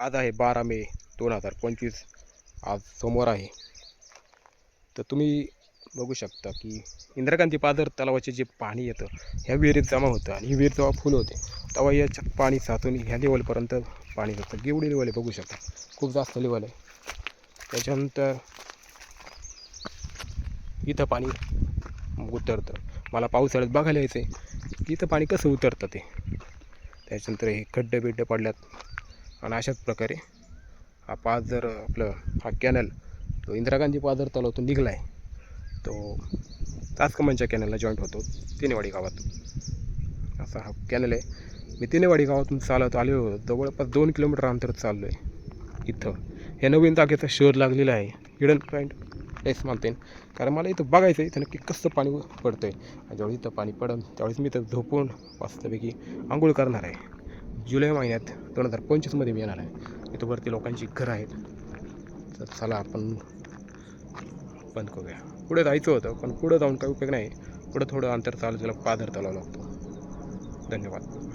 आज आहे बारा मे दोन हजार पंचवीस. आज सोमवार आहे. तर तुम्ही बघू शकता की इंदिरा गांधी पादर तलावाचे जे पाणी येतं ह्या विहिरीत जमा होतं आणि ही विहीर जेव्हा फुल होते तेव्हा याच्यात पाणी साचून ह्या लेवलपर्यंत पाणी जातं. गेवडी लेवल आहे बघू शकता. खूप जास्त लेवल आहे. त्याच्यानंतर इथं पाणी उतरतं. मला पावसाळ्यात बघायला यायचं आहे इथं पाणी कसं उतरतं ते. त्याच्यानंतर हे खड्डे बिड्डे पडल्यात. आणि अशाच प्रकारे हा पाच जर आपलं हा कॅनल तो इंदिरा गांधी पाझर तलावातून निघला आहे तो तासकमांच्या कॅनलला जॉईंट होतो तिनेवाडी गावातून. असा हा कॅनल आहे. मी तिनेवाडी गावातून चालत आलो जवळपास दोन किलोमीटर अंतर चाललो आहे इथं. हे नवीन जागेचा शोध लागलेला आहे. हिडन पॉईंट प्लेस मानते कारण मला इथं बघायचं आहे इथं नक्की कसं पाणी पडतं आहे ज्यावेळी इथं पाणी पडन त्यावेळेस मी इथं झोपून मस्तपैकी आंघोळ करणार आहे. जुलै महिन्यात दोन हजार पंचवीसमध्ये मी येणार आहे. इथं वरती लोकांची घरं आहेत. तर चला आपण बंद करूया. पुढे जायचं होतं पण पुढं जाऊन काही उपयोग नाही. पुढं थोडं अंतर चालू त्याला पादर चालावं लागतो. धन्यवाद.